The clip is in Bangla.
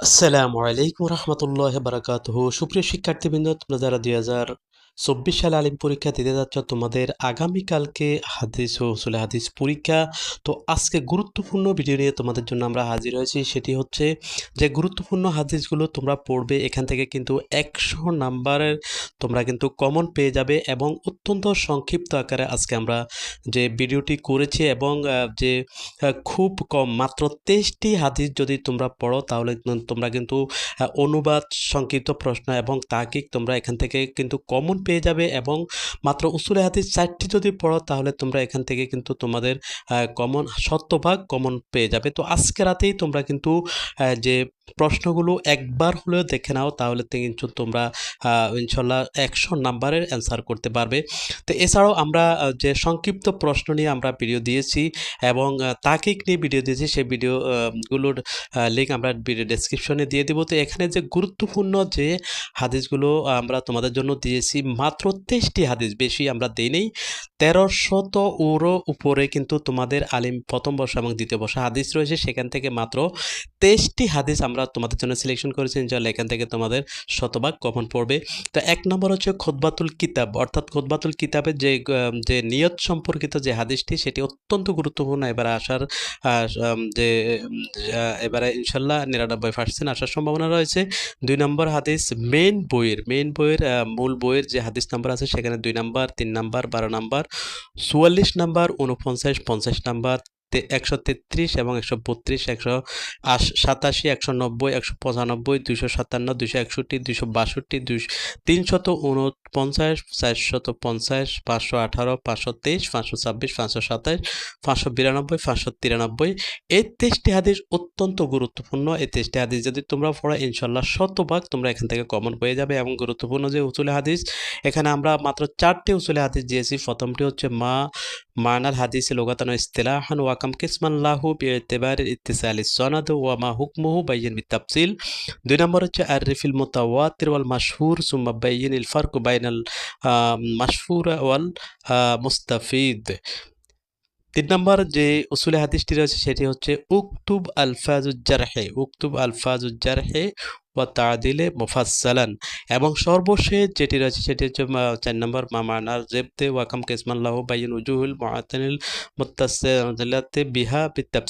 আসসালামু আলাইকুম রহমতুল্লাহ বারাকাত সুপ্রিয় শিক্ষার্থীবৃন্দ তোমরা যারা দুই হাজার চব্বিশ সালে আলিম পরীক্ষা দিতে যাচ্ছ, তোমাদের আগামীকালকে হাদিস ও হাদিস পরীক্ষা। তো আজকে গুরুত্বপূর্ণ ভিডিও নিয়ে তোমাদের জন্য আমরা হাজির হয়েছি, সেটি হচ্ছে যে গুরুত্বপূর্ণ হাদিসগুলো তোমরা পড়বে, এখান থেকে কিন্তু একশো নাম্বারের তোমরা কিন্তু কমন পেয়ে যাবে এবং অত্যন্ত সংক্ষিপ্ত আকারে আজকে আমরা যে ভিডিওটি করেছি এবং যে খুব কম, মাত্র তেইশটি হাদিস যদি তোমরা পড়ো, তাহলে তোমরা কিন্তু অনুবাদ, সংক্ষিপ্ত প্রশ্ন এবং তাকিক তোমরা এখান থেকে কিন্তু কমন পেয়ে যাবে এবং মাত্র উসুলে হাদিস চারটি যদি পড়ো, তাহলে তোমরা এখান থেকে কিন্তু তোমাদের কমন শতভাগ কমন পেয়ে যাবে। তো আজকে রাতেই তোমরা কিন্তু যে প্রশ্নগুলো একবার হলেও দেখে নাও, তাহলে কিন্তু তোমরা ইনশাল্লাহ একশো নাম্বারের অ্যান্সার করতে পারবে। তো এছাড়াও আমরা যে সংক্ষিপ্ত প্রশ্ন নিয়ে আমরা ভিডিও দিয়েছি এবং তাকিক নিয়ে ভিডিও দিয়েছি, সেই ভিডিও গুলোর লিঙ্ক আমরা ভিডিও ডেসক্রিপশনে দিয়ে দেবো। তো এখানে যে গুরুত্বপূর্ণ যে হাদিসগুলো আমরা তোমাদের জন্য দিয়েছি, মাত্র তেইশটি হাদিস, বেশি আমরা দিই নেই তেরোশত ওরও উপরে কিন্তু তোমাদের আলিম প্রথম বর্ষ এবং দ্বিতীয় বর্ষ হাদিস রয়েছে। সেখান থেকে মাত্র তেইশটি হাদিস আমরা তোমাদের জন্য সিলেকশন করেছি। ইনশাল্লাহ এখান থেকে তোমাদের শতভাগ কমন পড়বে। তো এক নম্বর হচ্ছে খোদবাতুল কিতাব। অর্থাৎ খোদবাতুল কিতাবের যে যে নিয়ত সম্পর্কিত যে হাদিসটি, সেটি অত্যন্ত গুরুত্বপূর্ণ। এবারে আসার যে এবারে ইনশাল্লাহ নিরানব্বই পার্সেন্ট আসার সম্ভাবনা রয়েছে। দুই নম্বর হাদিস মেন বইয়ের মেন বইয়ের মূল বইয়ের যে হাদিস নাম্বার আছে, সেখানে দুই নাম্বার, তিন নাম্বার, বারো নাম্বার চুয়াল্লিশ নাম্বার উনপঞ্চাশ পঞ্চাশ নাম্বার একশো তেত্রিশ এবং একশো বত্রিশ, একশো সাতাশি, একশো নব্বই, একশো পঁচানব্বই দুশো সাতান্ন দুশো একষট্টি দুশো বাষট্টি দুশো তিনশত উনপঞ্চাশ চারশত পঞ্চাশ, পাঁচশো আঠারো, পাঁচশো তেইশ, পাঁচশো ছাব্বিশ, পাঁচশো সাতাশ, পাঁচশো বিরানব্বই, পাঁচশো তিরানব্বই। এই তেইশটি হাদিস অত্যন্ত গুরুত্বপূর্ণ। এই তেইশটি হাদিস যদি তোমরা পড়ো ইনশাল্লাহ শতভাগ তোমরা এখান থেকে কমন পেয়ে যাবে এবং গুরুত্বপূর্ণ যে উসুলে হাদিস, এখানে আমরা মাত্র চারটি উসুলে হাদিস দিয়েছি। প্রথমটি হচ্ছে মা মানাল হাদিস লোগাতান ইস্তিলাহান ওয়াকাম কিসমান লাহু বিএতেবার ইত্তিসালি সনাদ ওয়া মা হুকমুহু বাইয়িন বিতাফসিল। দুই নম্বর হচ্ছে আরিফিল মুতাওয়াতির ওয়াল মাশহুর সুম্মা বাইয়িন ইল ফারক বাইনাল মাশহুর ওয়াল মুস্তাফিদ। তিন নম্বর যে উসুলে হাদিসটি রয়েছে সেটি হচ্ছে উকতুব আলফাজুজ্জারহে উকতুব আলফাজুজ্জারহে তাদিলে মুফাসসালান। এবং সর্বশেষ যেটি রয়েছে সেটি হচ্ছে চার নম্বর মামানার জেবতে ওয়াকাম কেসমাল্লাহ বাইন উজুহুল মুআতানিল মুত্তাসিলাতে বিহা বিতাফসিল